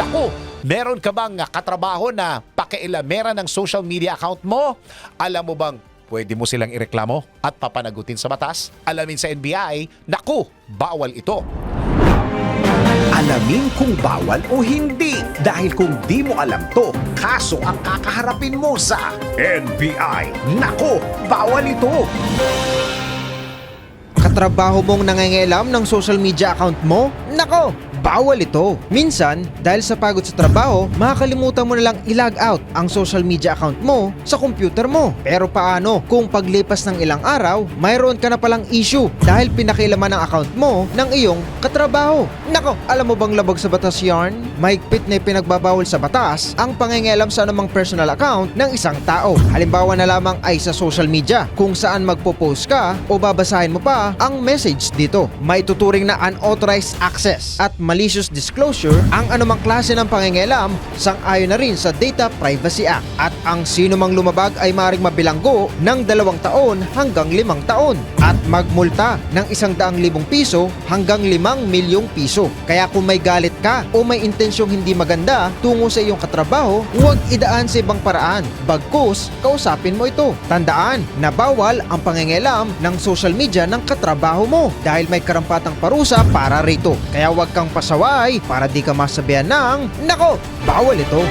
Naku, meron ka bang katrabaho na pakialamera ng social media account mo? Alam mo bang pwede mo silang ireklamo at papanagutin sa batas? Alamin sa NBI, naku, bawal ito. Alamin kung bawal o hindi. Dahil kung di mo alam to, kaso ang kakaharapin mo sa NBI. Nako, bawal ito. Katrabaho mong nangangialam ng social media account mo? Nako, bawal ito. Minsan, dahil sa pagod sa trabaho, makakalimutan mo na lang i-log out ang social media account mo sa computer mo. Pero paano kung paglipas ng ilang araw, mayroon ka na palang issue dahil pinakilaman ng account mo ng iyong katrabaho? Nako, alam mo bang labag sa batas yarn? Mahigpit na pinagbabawal sa batas ang pangingialam sa anumang personal account ng isang tao. Halimbawa na lamang ay sa social media kung saan magpo-post ka o babasahin mo pa ang message dito. May tuturing na unauthorized access at malicious disclosure ang anumang klase ng pangingialam sang-ayon na rin sa Data Privacy Act. At ang sino mang lumabag ay maring mabilanggo ng dalawang taon hanggang limang taon at magmulta ng isang daang libong piso hanggang limang milyong piso. Kaya kung may galit ka o may intensyong hindi maganda tungo sa iyong katrabaho, huwag idaan sa ibang paraan. Bagkus, kausapin mo ito. Tandaan na bawal ang pangingialam ng social media ng katrabaho mo dahil may karampatang parusa para rito. Kaya huwag kang pasaway para di ka masabihan ng, Nako, bawal ito.